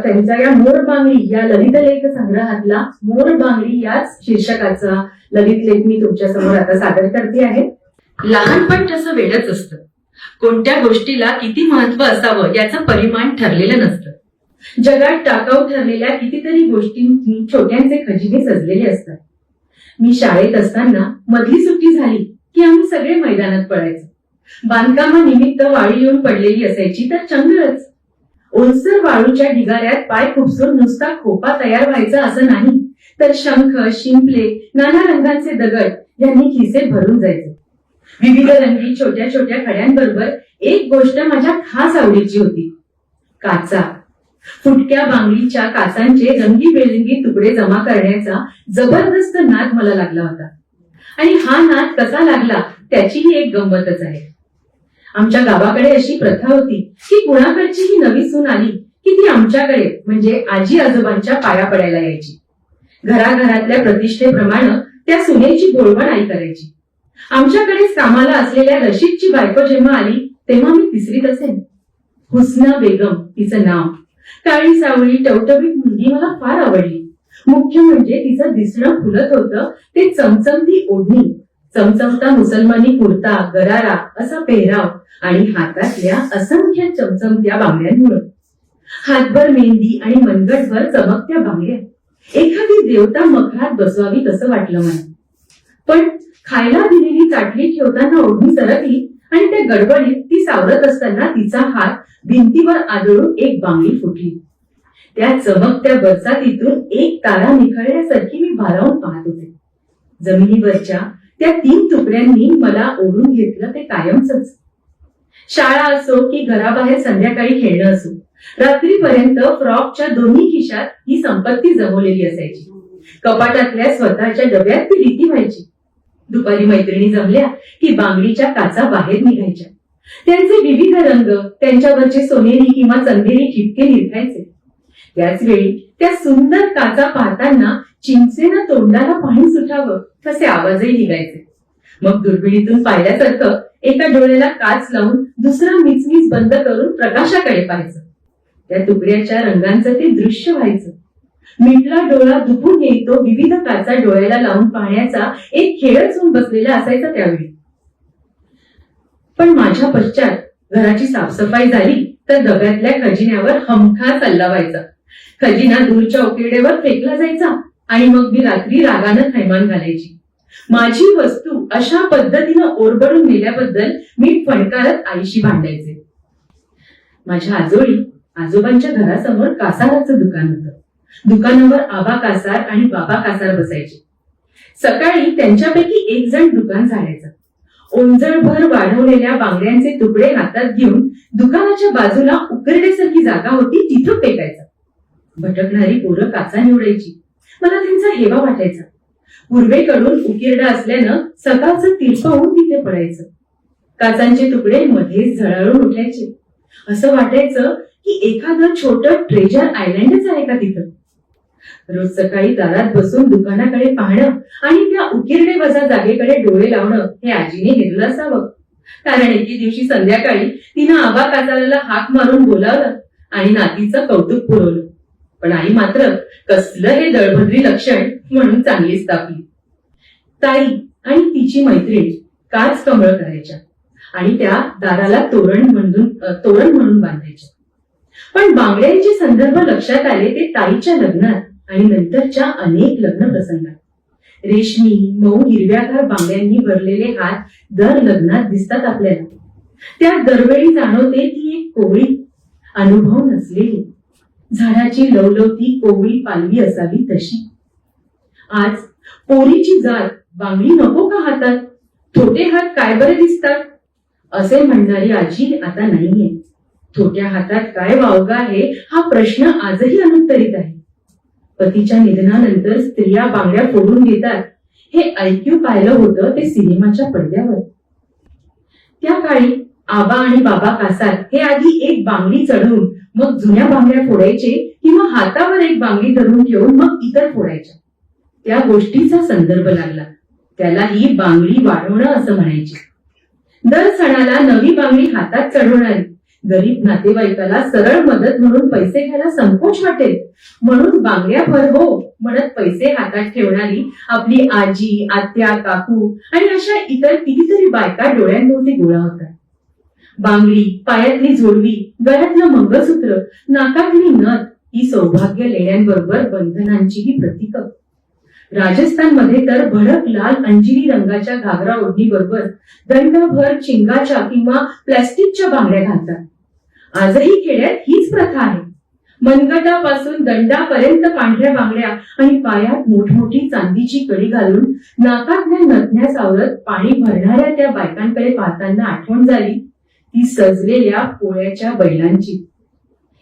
त्यांचा या मोर बांगडी या ललित लेख संग्रहातला मोर बांगडी याच शीर्षकाचा ललित लेख मी तुमच्यासमोर आता सादर करते आहे. लहानपण तसं वेडच असतं कोणत्या गोष्टीला किती महत्त्व असावं याचं परिमाण ठरलेलं नसतं. जगात टाकाऊ ठरलेल्या कितीतरी गोष्टींनी छोट्यांचे खजिने सजलेले असतात. मी शाळेत असताना मधली सुट्टी झाली की आम्ही सगळे मैदानात पळायचो. बांधकामानिमित्त वाळी येऊन पडलेली असायची तर चंगळच. ओलसर वाळूच्या ढिगाऱ्यात पाय खुपसून नुसता खोपा तयार व्हायचा असं नाही. तर शंख शिंपले नाना रंगांचे दगड यांनी खिसे भरून जायचे. विविध रंगी छोट्या छोट्या खड्यांबरोबर एक गोष्ट माझ्या खास आवडीची होती. काचा. फुटक्या बांगडीच्या काचांचे रंगीबेरंगी तुकडे जमा करण्याचा जबरदस्त नाद मला लागला होता. आणि हा नाद कसा लागला त्याचीही एक गंमतच आहे. आमच्या गावाकडे अशी प्रथा होती की कुणाकडची ही नवी सून आली की ती आमच्याकडे म्हणजे आजी आजोबांच्या पाया पडायला यायची. घराघरातल्या प्रतिष्ठेप्रमाणे त्या सुनेची बोलवण आई करायची आमच्याकडे कामाला असलेल्या रशीदची बायको जेव्हा आली तेव्हा मी तिसरीत असेन हुसना बेगम तिचं नाव. काळी सावळी टवटवीत मुलगी मला फार आवडली. मुख्य म्हणजे तिचं दिसणं फुलत होतं ते चमचमती ओढणी चमचमता मुसलमानी कुर्ता गरारा असा पेहराव आणि हातातल्या असंख्य चमचमत्या बांगड्यांमुळे. हातभर मेहंदी आणि मनगटभर चमकत्या बांगड्या. एखादी देवता मखरात बसवावी तसं वाटलं मला. पण खायला दिलेली चाटली ठेवताना ओढणी सरकली आणि त्या गडबडीत ती सावरत असताना तिचा हात भिंतीवर आदळून एक बांगडी फुटली. त्या चमकत्या बरसातीतून एक तारा निखळल्यासारखी मी भारावून पाहत होते. जमिनीवरच्या त्या तीन तुकड्यांनी मला ओढून घेतलं ते कायमच शाळा असो की घराबाहेर संध्याकाळी खेळणं असो रात्रीपर्यंत फ्रॉकच्या दोन्ही खिशात ही संपत्ती जमवलेली असायची. कपाटातल्या स्वतःच्या डब्यात ती रीती व्हायची. दुपारी मैत्रिणी जमल्या की बांगडीच्या काचा बाहेर निघायच्या. त्यांचे विविध रंग त्यांच्यावरचे सोनेरी किंवा चंदेरी ठिपके निरखायचे. त्याच वेळी त्या सुंदर काचा पाहताना चिंचेनं तोंडाला पाणी सुटावं तसे आवाजही निघायचे. मग दुर्बिणीतून पाहिल्यासारखं एका डोळ्याला काच लावून दुसरा मिचमीच बंद करून प्रकाशाकडे पाहायचं. त्या तुकड्याच्या रंगांचं ते दृश्य व्हायचं. मिटला डोळा दुपून येतो विविध काचा डोळ्याला लावून पाहण्याचा एक खेळच होऊन बसलेला असायचा त्यावेळी. पण माझ्या पश्चात घराची साफसफाई झाली तर डब्यातल्या खजिन्यावर हमखास हल्ला व्हायचा. खजिना दूरच्या उकिरड्यावर फेकला जायचा. आणि मग मी रात्री रागानं थैमान घालायची. माझी वस्तू अशा पद्धतीनं ओरबडून नेल्याबद्दल मी फणकारत आईशी भांडायचे. माझ्या आजोळी आजोबांच्या घरासमोर कासाराचं दुकान होतं. दुकानावर आबा कासार आणि बाबा कासार बसायचे. सकाळी त्यांच्यापैकी एक जण दुकान झाडायचा. ओंजळभर वाढवलेल्या बांगड्यांचे तुकडे हातात घेऊन दुकानाच्या बाजूला उकरडेसारखी जागा होती तिथं फेकायचा. भटकणारी पोरं काचा निवडायची मला त्यांचा हेवा वाटायचा. पूर्वेकडून उकिरडा असल्यानं सकाळचं तिरपावून तिथे पडायचं. काचांचे तुकडे मध्येच झळाळून उठायचे असं वाटायचं की एखादं छोटं ट्रेजर आयलँडच आहे का तिथं? रोज सकाळी दारात बसून दुकानाकडे पाहणं आणि त्या उकिरडे वजा जागेकडे डोळे लावणं हे आजीने हेरलं असावं. कारण एके दिवशी संध्याकाळी तिनं आबा काजाला हाक मारून बोलावलं आणि नातीचं कौतुक पुरवलं. पण आई मात्र कसलं हे दळभद्री लक्षण म्हणून चांगलीच तापली ताई आणि तिची मैत्रीण काच कमळ करायच्या आणि त्या दाराला तोरण म्हणून तोरण म्हणून बांधायच्या. पण बांगड्यांचे संदर्भ लक्षात आले ते ताईच्या लग्नात आणि नंतरच्या अनेक लग्न प्रसंगात. रेशमी मऊ हिरव्यागार बांगड्यांनी भरलेले हात दर लग्नात दिसतात आपल्याला. त्या दरवेळी जाणवते ती एक कोवळी. अनुभव नसलेली. झाडाची लवलवती कोवळी पालवी असावी तशी. आज पोरीची जात बांगडी नको का हातात? थोटे हात काय बरे दिसतात? असे म्हणणारी आजी आता नाहीये. थोट्या हातात काय वावगा आहे हा प्रश्न आजही अनुत्तरित आहे. पतीच्या निधनानंतर स्त्रिया बांगड्या फोडून घेतात. हे ऐक्यू पाहिलं होतं ते सिनेमाच्या पडद्यावर. त्या काळी आबा आणि बाबा कासार हे आधी एक बांगडी चढवून मग जुन्या बांगड्या फोडायचे किंवा हातावर एक बांगडी धरून ठेवून मग इतर फोडायच्या. त्या गोष्टीचा संदर्भ लागला. त्याला ही बांगडी वाढवणं असं म्हणायचे. दर सणाला नवी बांगडी हातात चढवणारी. गरीब नातेवाईकाला सरळ मदत म्हणून पैसे घ्यायला संकोच वाटेल. म्हणून बांगड्याभर हो म्हणत पैसे हातात ठेवणारी आपली आजी आत्या काकू आणि अशा इतर कितीतरी बायका डोळ्यांभोवती गोळा होतात. बांगडी पायातली जोडवी गळ्यातलं मंगळसूत्र नाकातली नथ ही सौभाग्य लेण्यांबरोबर बंधनांचीही प्रतीक. राजस्थानमध्ये तर भडक लाल अंजिरी रंगाच्या घागरा ओढणी बरोबर दंडभर चिंगाच्या किंवा प्लॅस्टिकच्या बांगड्या घालतात. आजही खेड्यात हीच प्रथा आहे. मनगटापासून दंडापर्यंत पांढऱ्या बांगड्या आणि पायात मोठमोठी चांदीची कडी घालून नाकातल्या नथण्या सावरत पाणी भरणाऱ्या त्या बायकांकडे पाहताना आठवण झाली. ती सजलेल्या पोळ्याच्या बैलांची.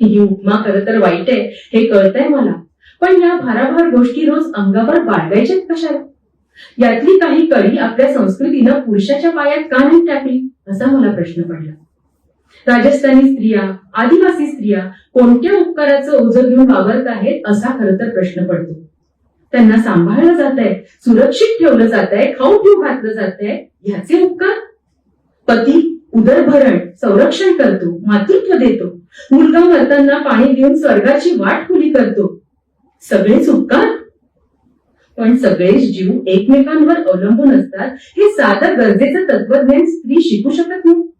ही उपमा खरं तर वाईट आहे हे कळतंय मला. पण या भाराभार गोष्टी रोज अंगावर बाळगायच्यात कशाला? यातली काही कळी आपल्या संस्कृतीनं पुरुषाच्या पायात का नाही टाकली असा मला प्रश्न पडला. राजस्थानी स्त्रिया आदिवासी स्त्रिया कोणत्या उपकाराचं ओझं घेऊन वावरत आहेत असा खर तर प्रश्न पडतो. त्यांना सांभाळलं जात आहे सुरक्षित ठेवलं जात आहे खाऊ पिऊ घातलं जात आहे ह्याचे उपकार? पती उदरभरण संरक्षण करतो मातृत्व देतो. मुलगा मरताना पाणी देऊन स्वर्गाची वाट खुली करतो. सगळेच उपकार पण सगळेच जीव एकमेकांवर अवलंबून असतात हे साधं गरजेचं तत्वज्ञान स्त्री शिकू शकत नाही.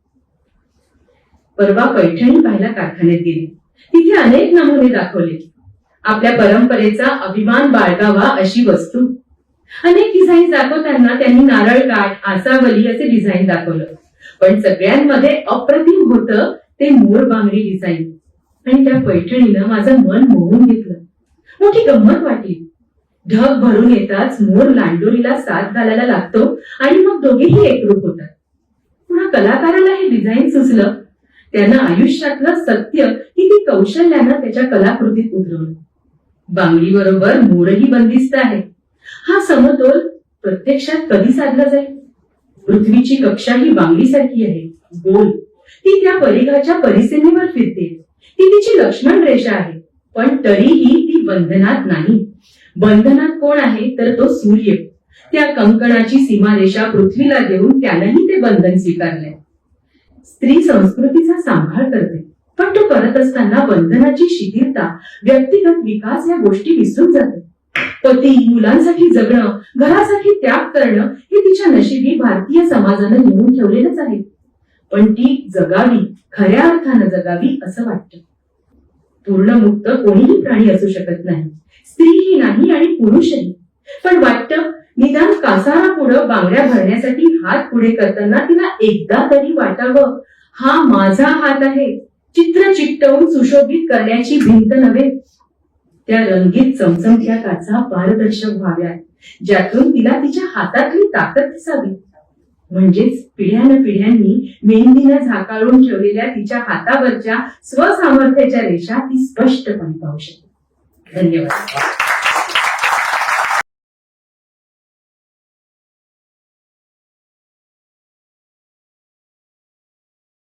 परवा पैठणी पाहायला कारखान्यात गेली. तिथे अनेक नमुने दाखवले. आपल्या परंपरेचा अभिमान बाळगावा अशी वस्तू. अनेक डिझाईन दाखवताना त्यांनी नारळ काठ आसावली असे डिझाईन दाखवलं. पण सगळ्यांमध्ये अप्रतिम होतं ते मोर बांगडी डिझाईन आणि त्या पैठणीनं माझं मन मोहून घेतलं. मोठी गंमत वाटली. ढग भरून येताच मोर लांडोरीला साथ घालायला लागतो आणि मग दोघेही एकरूप होतात. पुन्हा कलाकाराला हे डिझाईन सुचलं. त्यानं आयुष्यातलं सत्य किती कौशल्यानं त्याच्या कलाकृतीत उतरवलं. बांगडी बरोबर मोरही बंदिस्त आहे. हा समतोल प्रत्यक्षात कधी साधला जाईल? पृथ्वीची कक्षा ही बांगडीसारखी आहे. गोल. ती त्या परिघाच्या परिसीमेवर फिरते. ती तिची लक्ष्मण रेषा आहे. पण तरीही ती बंधनात नाही. बंधनात कोण आहे तर तो सूर्य. त्या कंकणाची सीमारेषा पृथ्वीला देऊन त्यानंही ते बंधन स्वीकारलंय. स्त्री संस्कृतीचा सांभाळ करते. पण तो करत असताना बंधनाची शिथिलता व्यक्तिगत विकास या गोष्टी विसरून जाते. पती मुलांसाठी जगणं घरासाठी त्याग करणं हे तिच्या नशिबी भारतीय समाजानं नेऊन ठेवलेलंच आहे. पण ती जगावी खऱ्या अर्थानं जगावी असं वाटतं. पूर्ण मुक्त कोणीही प्राणी असू शकत नाही. स्त्रीही नाही आणि पुरुषही. पण वाटतं निदान कासारा पुढं बांगड्या भरण्यासाठी हात पुढे करताना तिला एकदा तरी वाटावं हा माझा हात आहे. चित्र चिकटवून सुशोभित करण्याची भिंत नव्हे. त्या रंगीत चमचमत्या काचा पारदर्शक व्हाव्यात ज्यातून तिला तिच्या हातातली ताकद दिसावी. म्हणजेच पिढ्यान पिढ्यांनी मेहंदीनं झाकाळून ठेवलेल्या तिच्या हातावरच्या स्वसामर्थ्याच्या रेषा ती स्पष्टपणे पाहू शकते. धन्यवाद.